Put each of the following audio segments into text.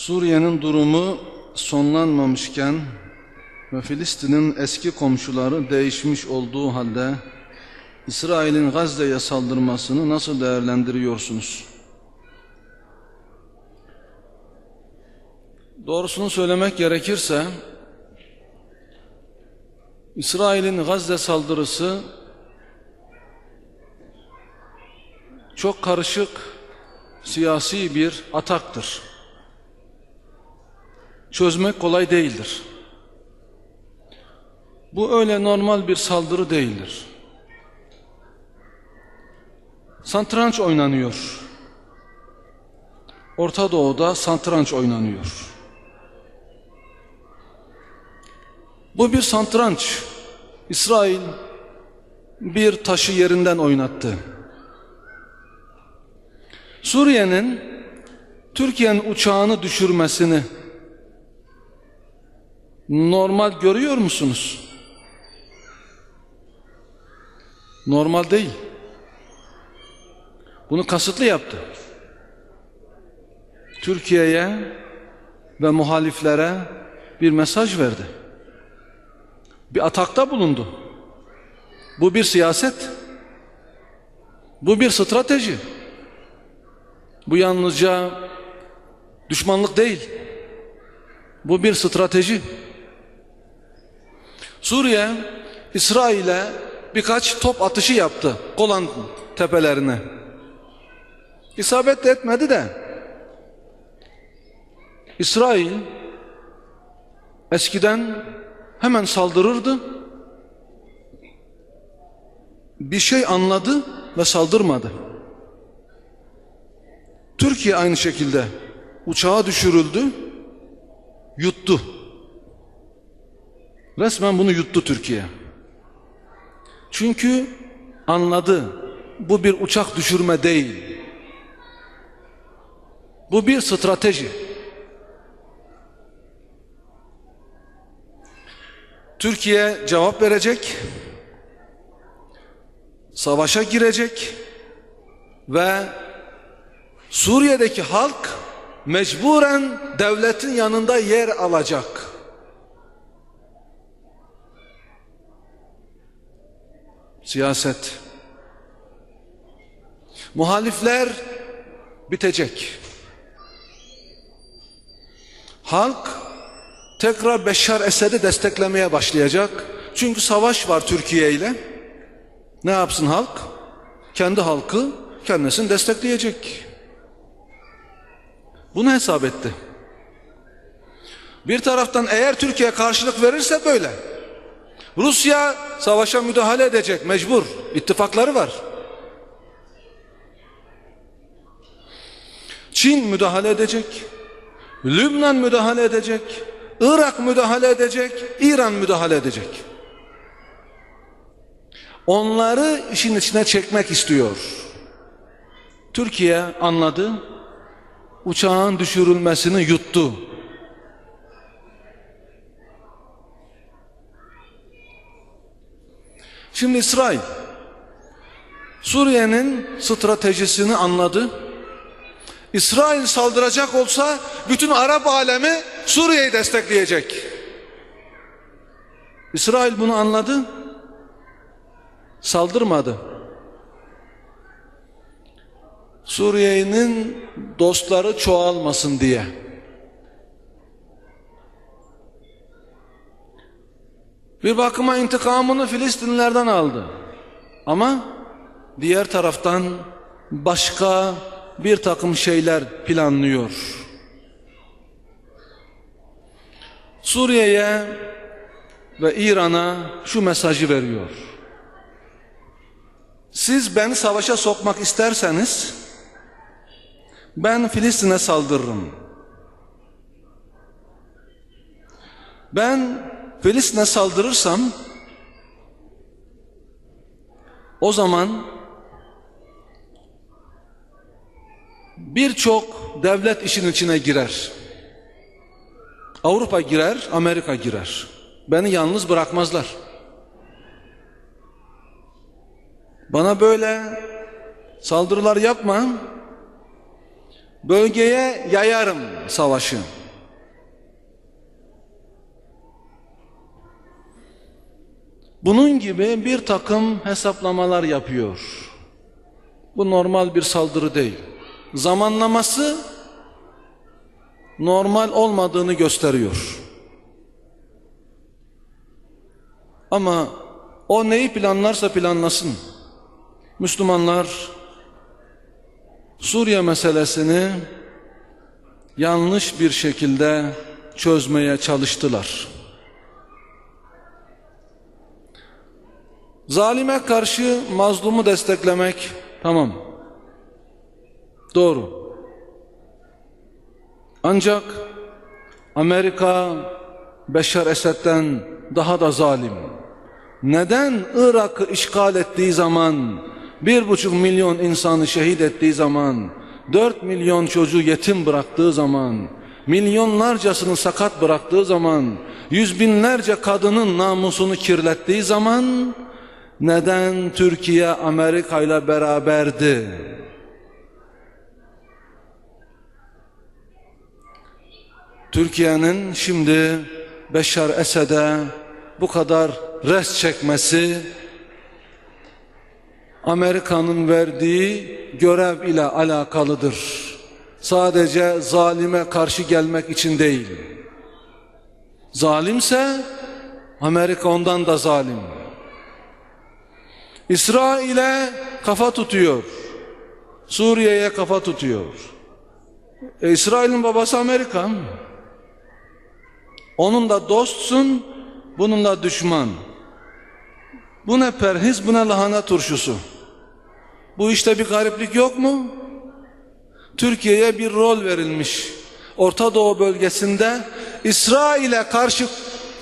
Suriye'nin durumu sonlanmamışken ve Filistin'in eski komşuları değişmiş olduğu halde İsrail'in Gazze'ye saldırmasını nasıl değerlendiriyorsunuz? Doğrusunu söylemek gerekirse İsrail'in Gazze saldırısı çok karışık siyasi bir ataktır. Çözmek kolay değildir. Bu öyle normal bir saldırı değildir. Santranç oynanıyor. Orta Doğu'da santranç oynanıyor. Bu bir santranç. İsrail bir taşı yerinden oynattı. Suriye'nin Türkiye'nin uçağını düşürmesini normal görüyor musunuz? Normal değil. Bunu kasıtlı yaptı. Türkiye'ye ve muhaliflere bir mesaj verdi. Bir atakta bulundu. Bu bir siyaset. Bu bir strateji. Bu yalnızca düşmanlık değil. Bu bir strateji. Suriye İsrail'e birkaç top atışı yaptı Golan tepelerine. İsabet de etmedi de İsrail eskiden hemen saldırırdı. Bir şey anladı ve saldırmadı. Türkiye aynı şekilde uçağa düşürüldü, yuttu. Resmen bunu yuttu Türkiye. Çünkü anladı bu bir uçak düşürme değil. Bu bir strateji. Türkiye cevap verecek, savaşa girecek ve Suriye'deki halk mecburen devletin yanında yer alacak. Siyaset. Muhalifler bitecek. Halk tekrar Beşar Esed'i desteklemeye başlayacak. Çünkü savaş var Türkiye ile. Ne yapsın halk? Kendi halkı kendisini destekleyecek. Bunu hesap etti. Bir taraftan eğer Türkiye karşılık verirse böyle. Rusya savaşa müdahale edecek mecbur. İttifakları var. Çin müdahale edecek. Lübnan müdahale edecek. Irak müdahale edecek. İran müdahale edecek. Onları işin içine çekmek istiyor. Türkiye anladı. Uçağın düşürülmesini yuttu. Şimdi İsrail Suriye'nin stratejisini anladı. İsrail saldıracak olsa bütün Arap alemi Suriye'yi destekleyecek. İsrail bunu anladı. Saldırmadı. Suriye'nin dostları çoğalmasın diye. Bir bakıma intikamını Filistinlerden aldı. Ama diğer taraftan başka bir takım şeyler planlıyor. Suriye'ye ve İran'a şu mesajı veriyor. Siz beni savaşa sokmak isterseniz ben Filistin'e saldırırım. Ben Filistin'e saldırırsam o zaman birçok devlet işin içine girer. Avrupa girer, Amerika girer. Beni yalnız bırakmazlar. Bana böyle saldırılar yapma. Bölgeye yayarım savaşı. Bunun gibi bir takım hesaplamalar yapıyor. Bu normal bir saldırı değil. Zamanlaması normal olmadığını gösteriyor. Ama o neyi planlarsa planlasın. Müslümanlar Suriye meselesini yanlış bir şekilde çözmeye çalıştılar. Zalime karşı mazlumu desteklemek tamam. Doğru. Ancak Amerika Beşar Esed'den daha da zalim. Neden Irak'ı işgal ettiği zaman, bir buçuk milyon insanı şehit ettiği zaman, dört milyon çocuğu yetim bıraktığı zaman, milyonlarcasını sakat bıraktığı zaman, yüz binlerce kadının namusunu kirlettiği zaman, neden Türkiye Amerika ile beraberdi? Türkiye'nin şimdi Beşar Esed'e bu kadar res çekmesi Amerika'nın verdiği görev ile alakalıdır. Sadece zalime karşı gelmek için değil. Zalimse Amerika ondan da zalim. İsrail'e kafa tutuyor. Suriye'ye kafa tutuyor. E, İsrail'in babası Amerika. Onun da dostsun, bununla düşman. Bu ne perhiz, bu ne lahana turşusu. Bu işte bir gariplik yok mu? Türkiye'ye bir rol verilmiş. Orta Doğu bölgesinde İsrail'e karşı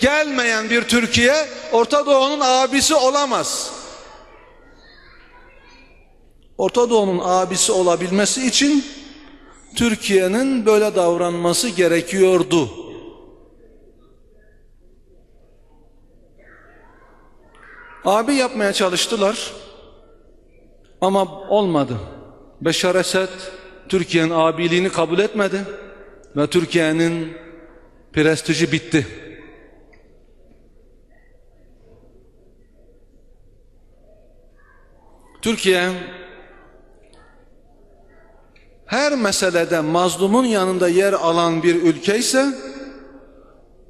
gelmeyen bir Türkiye Orta Doğu'nun abisi olamaz. Orta Doğu'nun abisi olabilmesi için Türkiye'nin böyle davranması gerekiyordu. Abi yapmaya çalıştılar ama olmadı. Beşar Esed Türkiye'nin abiliğini kabul etmedi ve Türkiye'nin prestiji bitti. Türkiye her meselede mazlumun yanında yer alan bir ülke ise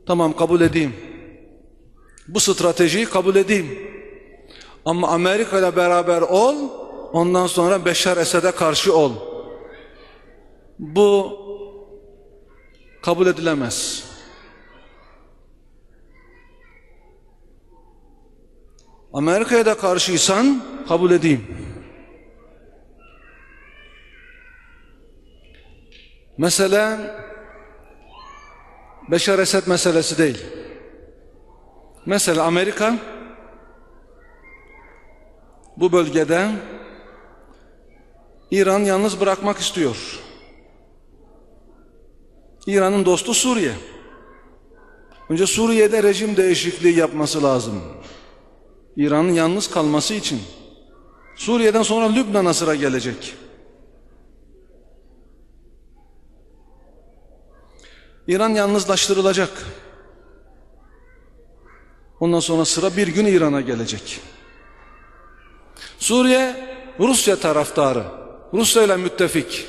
tamam kabul edeyim. Bu stratejiyi kabul edeyim. Ama Amerika ile beraber ol, ondan sonra Beşar Esed'e karşı ol. Bu kabul edilemez. Amerika'ya da karşıysan kabul edeyim. Mesele Beşar Esed meselesi değil. Mesela Amerika bu bölgede İran yalnız bırakmak istiyor. İran'ın dostu Suriye. Önce Suriye'de rejim değişikliği yapması lazım. İran'ın yalnız kalması için. Suriye'den sonra Lübnan'a sıra gelecek. İran yalnızlaştırılacak. Ondan sonra sıra bir gün İran'a gelecek. Suriye Rusya taraftarı. Rusya ile müttefik.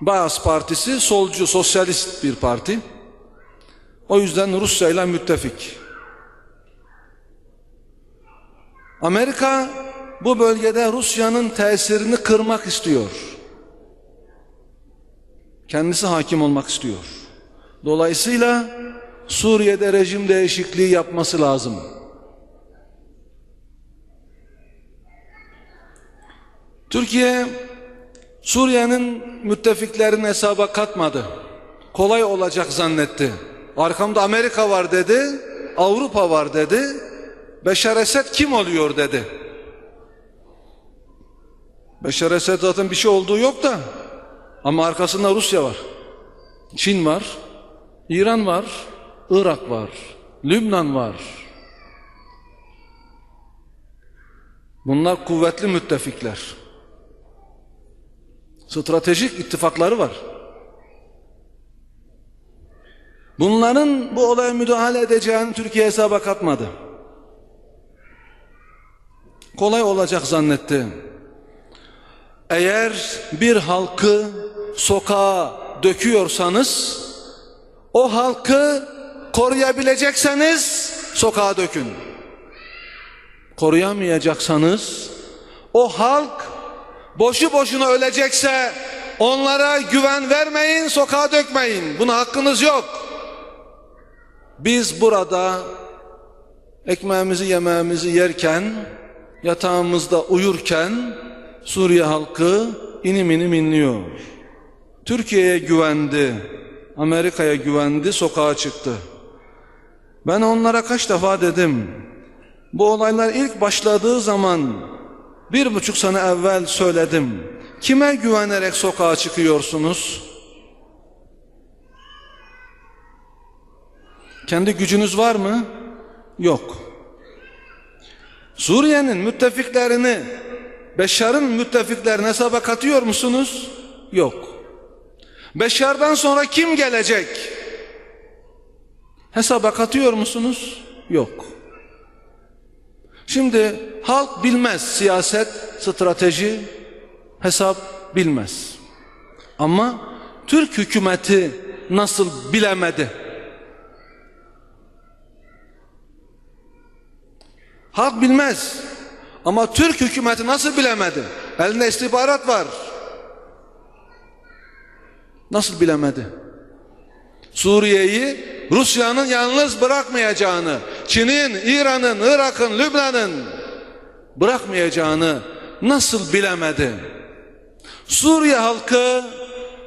Baas Partisi solcu, sosyalist bir parti. O yüzden Rusya ile müttefik. Amerika bu bölgede Rusya'nın tesirini kırmak istiyor. Kendisi hakim olmak istiyor. Dolayısıyla Suriye'de rejim değişikliği yapması lazım. Türkiye Suriye'nin müttefiklerini hesaba katmadı. Kolay olacak zannetti. Arkamda Amerika var dedi, Avrupa var dedi. Beşar Esed kim oluyor dedi. Beşar Esed zaten bir şey olduğu yok da ama arkasında Rusya var. Çin var, İran var, Irak var, Lübnan var. Bunlar kuvvetli müttefikler. Stratejik ittifakları var. Bunların bu olaya müdahale edeceğini Türkiye hesaba katmadı. Kolay olacak zannetti. Eğer bir halkı sokağa döküyorsanız o halkı koruyabilecekseniz sokağa dökün. Koruyamayacaksanız o halk boşu boşuna ölecekse onlara güven vermeyin, sokağa dökmeyin. Buna hakkınız yok. Biz burada ekmeğimizi yemeğimizi yerken, yatağımızda uyurken Suriye halkı inim inim inliyor. Türkiye'ye güvendi, Amerika'ya güvendi, sokağa çıktı. Ben onlara kaç defa dedim, bu olaylar ilk başladığı zaman bir buçuk sene evvel söyledim. Kime güvenerek sokağa çıkıyorsunuz? Kendi gücünüz var mı? Yok. Suriye'nin müttefiklerini, Beşar'ın müttefiklerini hesaba katıyor musunuz? Yok. Beşar'dan sonra kim gelecek? Hesaba katıyor musunuz? Yok. Şimdi halk bilmez siyaset, strateji, hesap bilmez. Ama Türk hükümeti nasıl bilemedi? Halk bilmez. Ama Türk hükümeti nasıl bilemedi? Elinde istihbarat var. Nasıl bilemedi? Suriye'yi Rusya'nın yalnız bırakmayacağını, Çin'in, İran'ın, Irak'ın, Lübnan'ın bırakmayacağını nasıl bilemedi? Suriye halkı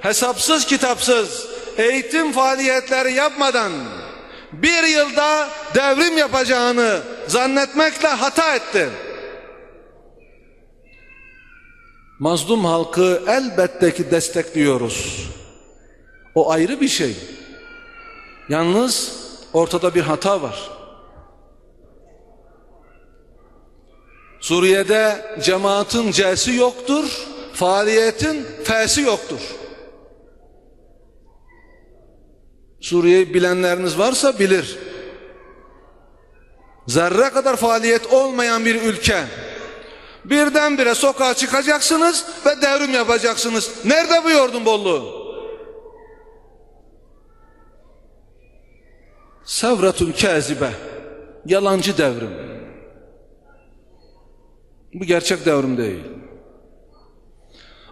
hesapsız kitapsız eğitim faaliyetleri yapmadan bir yılda devrim yapacağını zannetmekle hata etti. Mazlum halkı elbette ki destekliyoruz. O ayrı bir şey. Yalnız ortada bir hata var. Suriye'de cemaatin C'si yoktur, faaliyetin F'si yoktur. Suriye'yi bilenleriniz varsa bilir. Zerre kadar faaliyet olmayan bir ülke. Birdenbire sokağa çıkacaksınız ve devrim yapacaksınız. Nerede bu yordun bolluğu? Sevratun kazibe. Yalancı devrim. Bu gerçek devrim değil.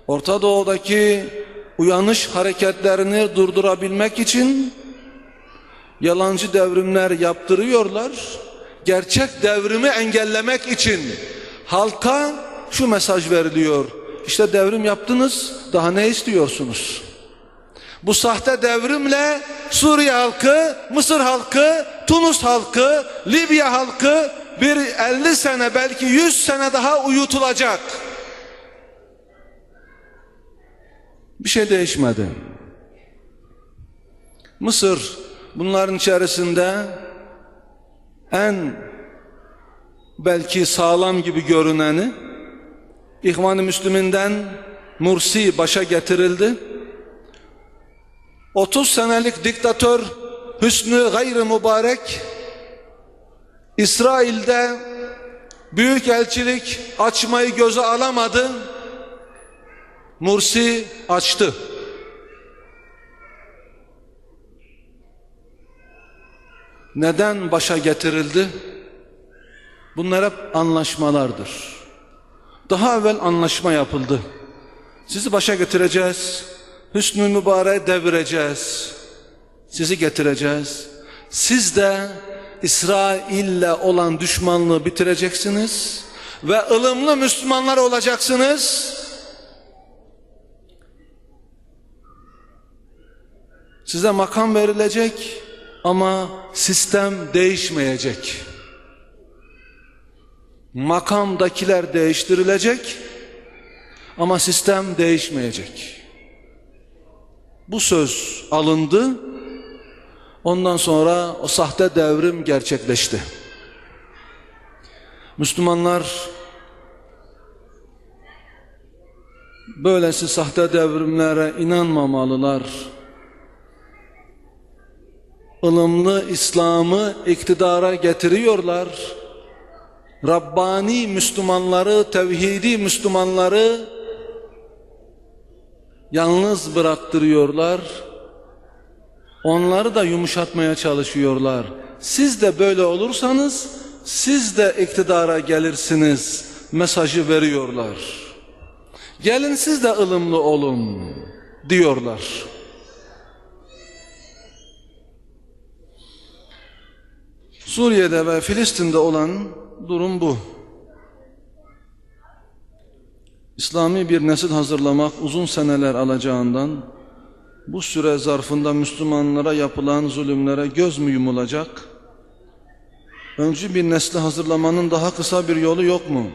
Orta Doğu'daki uyanış hareketlerini durdurabilmek için yalancı devrimler yaptırıyorlar. Gerçek devrimi engellemek için halka şu mesaj veriliyor. İşte devrim yaptınız, daha ne istiyorsunuz? Bu sahte devrimle Suriye halkı, Mısır halkı, Tunus halkı, Libya halkı bir 50 sene belki 100 sene daha uyutulacak. Bir şey değişmedi. Mısır bunların içerisinde en belki sağlam gibi görüneni İhvan-ı Müslüminden Mursi başa getirildi. 30 senelik diktatör Hüsnü Gayrı Mübarek İsrail'de büyük elçilik açmayı göze alamadı. Mursi açtı. Neden başa getirildi? Bunlar hep anlaşmalardır. Daha evvel anlaşma yapıldı. Sizi başa getireceğiz. Hüsnü mübarek devireceğiz. Sizi getireceğiz. Siz de İsrail'le olan düşmanlığı bitireceksiniz ve ılımlı Müslümanlar olacaksınız. Size makam verilecek ama sistem değişmeyecek. Makamdakiler değiştirilecek ama sistem değişmeyecek. Bu söz alındı. Ondan sonra o sahte devrim gerçekleşti. Müslümanlar böylesi sahte devrimlere inanmamalılar. ılımlı İslam'ı iktidara getiriyorlar. Rabbani Müslümanları, tevhidi Müslümanları yalnız bıraktırıyorlar. Onları da yumuşatmaya çalışıyorlar. Siz de böyle olursanız siz de iktidara gelirsiniz mesajı veriyorlar. Gelin siz de ılımlı olun diyorlar. Suriye'de ve Filistin'de olan durum bu. İslami bir nesil hazırlamak uzun seneler alacağından bu süre zarfında Müslümanlara yapılan zulümlere göz mü yumulacak? Öncü bir nesli hazırlamanın daha kısa bir yolu yok mu?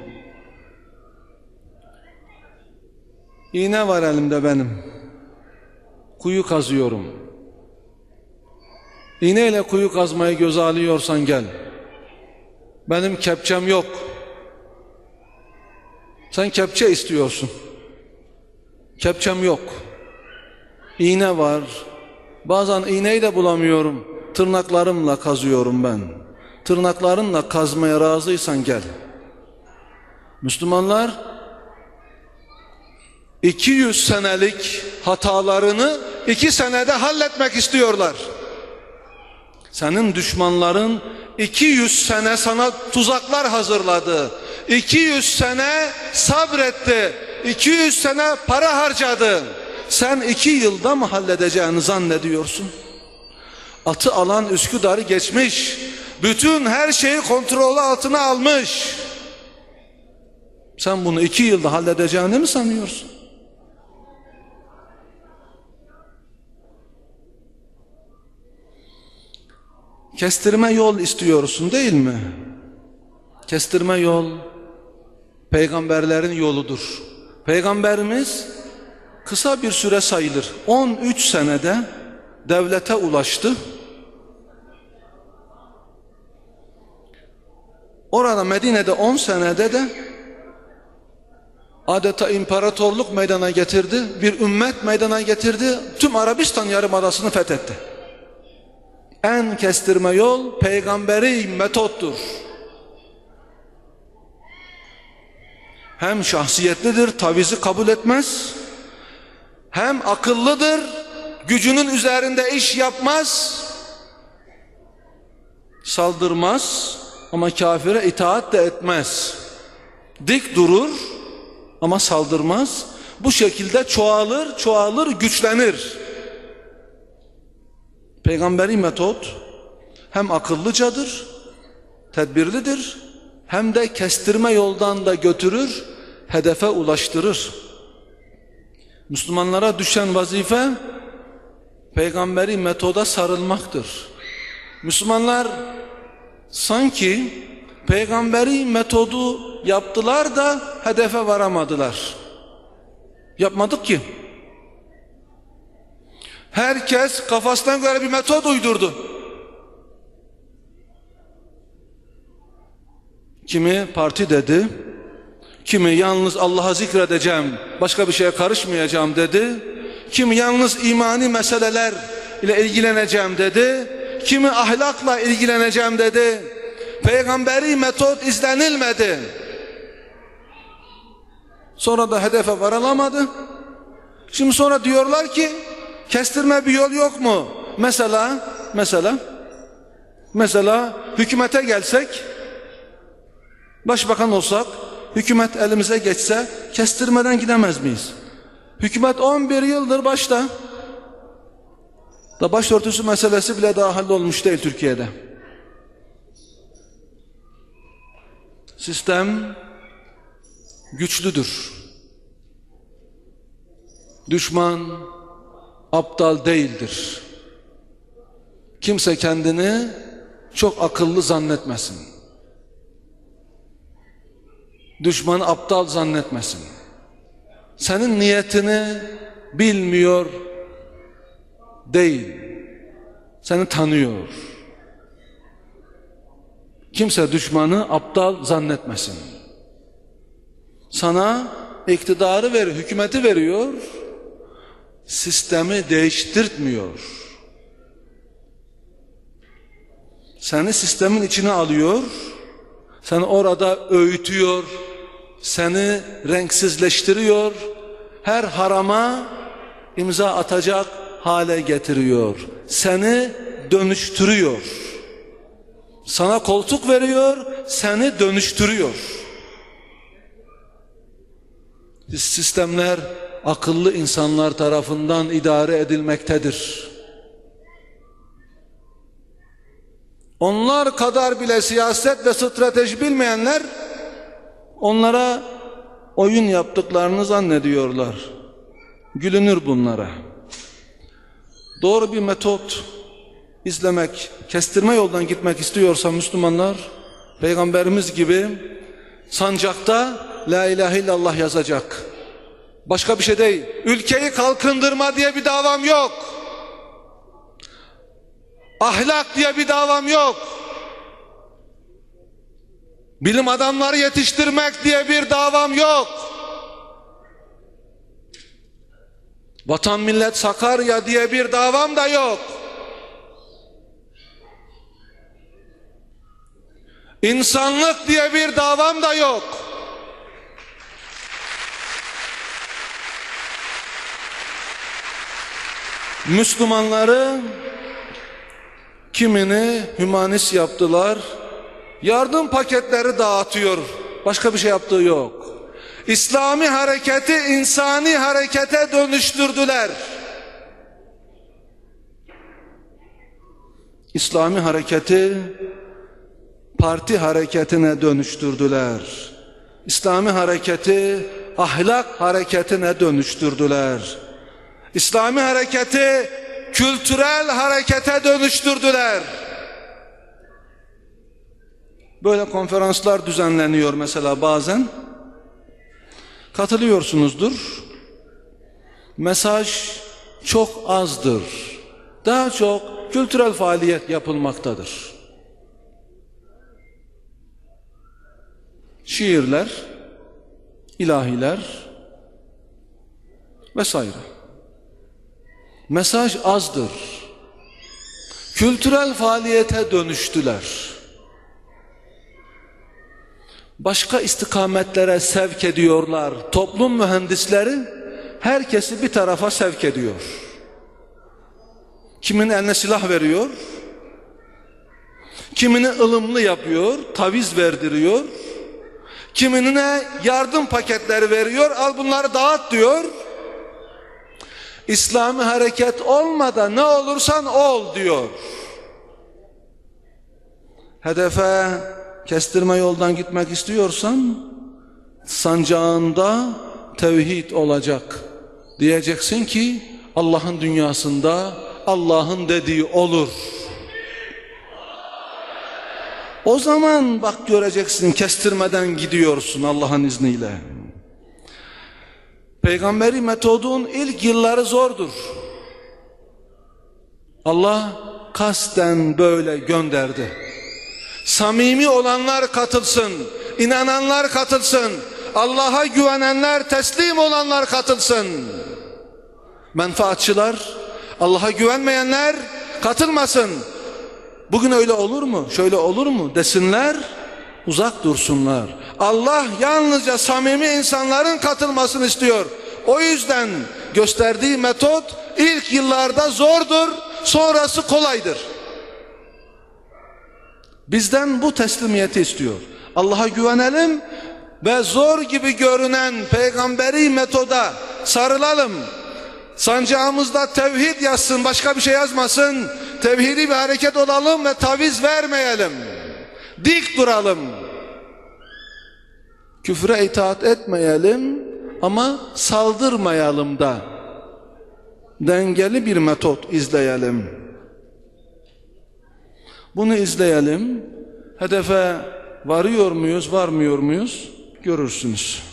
İğne var elimde benim. Kuyu kazıyorum. İğneyle kuyu kazmayı göze alıyorsan gel. Benim kepçem yok. Sen kepçe istiyorsun. Kepçem yok. İğne var. Bazen iğneyi de bulamıyorum. Tırnaklarımla kazıyorum ben. Tırnaklarınla kazmaya razıysan gel. Müslümanlar 200 senelik hatalarını 2 senede halletmek istiyorlar. Senin düşmanların 200 sene sana tuzaklar hazırladı. 200 sene sabretti. 200 sene para harcadı. Sen iki yılda mı halledeceğini zannediyorsun? Atı alan Üsküdar'ı geçmiş. Bütün her şeyi kontrolü altına almış. Sen bunu iki yılda halledeceğini mi sanıyorsun? Kestirme yol istiyorsun değil mi? Kestirme yol peygamberlerin yoludur. Peygamberimiz kısa bir süre sayılır. 13 senede devlete ulaştı. Orada Medine'de 10 senede de adeta imparatorluk meydana getirdi. Bir ümmet meydana getirdi. Tüm Arabistan yarımadasını fethetti. En kestirme yol peygamberi metottur. Hem şahsiyetlidir, tavizi kabul etmez. Hem akıllıdır, gücünün üzerinde iş yapmaz. Saldırmaz ama kafire itaat de etmez. Dik durur ama saldırmaz. Bu şekilde çoğalır, çoğalır, güçlenir. Peygamberi metot hem akıllıcadır, tedbirlidir, hem de kestirme yoldan da götürür, hedefe ulaştırır. Müslümanlara düşen vazife peygamberi metoda sarılmaktır. Müslümanlar sanki peygamberi metodu yaptılar da hedefe varamadılar. Yapmadık ki. Herkes kafasına göre bir metot uydurdu. Kimi parti dedi, kimi yalnız Allah'a zikredeceğim, başka bir şeye karışmayacağım dedi. Kimi yalnız imani meseleler ile ilgileneceğim dedi. Kimi ahlakla ilgileneceğim dedi. Peygamberi metot izlenilmedi. Sonra da hedefe varılamadı. Şimdi sonra diyorlar ki Kestirme bir yol yok mu? Mesela, mesela, mesela hükümete gelsek, başbakan olsak, hükümet elimize geçse kestirmeden gidemez miyiz? Hükümet 11 yıldır başta. Da başörtüsü meselesi bile daha hallolmuş değil Türkiye'de. Sistem güçlüdür. Düşman aptal değildir. Kimse kendini çok akıllı zannetmesin. Düşmanı aptal zannetmesin. Senin niyetini bilmiyor değil. Seni tanıyor. Kimse düşmanı aptal zannetmesin. Sana iktidarı ver, hükümeti veriyor. Sistemi değiştirtmiyor. Seni sistemin içine alıyor. Seni orada öğütüyor. Seni renksizleştiriyor. Her harama imza atacak hale getiriyor. Seni dönüştürüyor. Sana koltuk veriyor, seni dönüştürüyor. Sistemler akıllı insanlar tarafından idare edilmektedir. Onlar kadar bile siyaset ve strateji bilmeyenler onlara oyun yaptıklarını zannediyorlar. Gülünür bunlara. Doğru bir metot izlemek, kestirme yoldan gitmek istiyorsa Müslümanlar, Peygamberimiz gibi sancakta La ilahe illallah yazacak. Başka bir şey değil. Ülkeyi kalkındırma diye bir davam yok. Ahlak diye bir davam yok. Bilim adamları yetiştirmek diye bir davam yok. Vatan millet Sakarya diye bir davam da yok. İnsanlık diye bir davam da yok. Müslümanları kimini hümanist yaptılar. Yardım paketleri dağıtıyor. Başka bir şey yaptığı yok. İslami hareketi insani harekete dönüştürdüler. İslami hareketi parti hareketine dönüştürdüler. İslami hareketi ahlak hareketine dönüştürdüler. İslami hareketi kültürel harekete dönüştürdüler. Böyle konferanslar düzenleniyor mesela bazen. Katılıyorsunuzdur. Mesaj çok azdır. Daha çok kültürel faaliyet yapılmaktadır. Şiirler, ilahiler vesaire. Mesaj azdır. Kültürel faaliyete dönüştüler. Başka istikametlere sevk ediyorlar. Toplum mühendisleri herkesi bir tarafa sevk ediyor. Kimin eline silah veriyor, kimini ılımlı yapıyor, taviz verdiriyor, kiminine yardım paketleri veriyor, al bunları dağıt diyor. İslami hareket olmadan ne olursan ol diyor. Hedefe kestirme yoldan gitmek istiyorsan sancağında tevhid olacak. Diyeceksin ki Allah'ın dünyasında Allah'ın dediği olur. O zaman bak göreceksin kestirmeden gidiyorsun Allah'ın izniyle. Peygamberi metodun ilk yılları zordur. Allah kasten böyle gönderdi. Samimi olanlar katılsın, inananlar katılsın, Allah'a güvenenler, teslim olanlar katılsın. Menfaatçılar, Allah'a güvenmeyenler katılmasın. Bugün öyle olur mu? Şöyle olur mu? Desinler, uzak dursunlar. Allah yalnızca samimi insanların katılmasını istiyor. O yüzden gösterdiği metot ilk yıllarda zordur, sonrası kolaydır. Bizden bu teslimiyeti istiyor. Allah'a güvenelim ve zor gibi görünen peygamberi metoda sarılalım. Sancağımızda tevhid yazsın, başka bir şey yazmasın. Tevhidi bir hareket olalım ve taviz vermeyelim. Dik duralım. Küfre itaat etmeyelim ama saldırmayalım da. Dengeli bir metot izleyelim. Bunu izleyelim. Hedefe varıyor muyuz, varmıyor muyuz? Görürsünüz.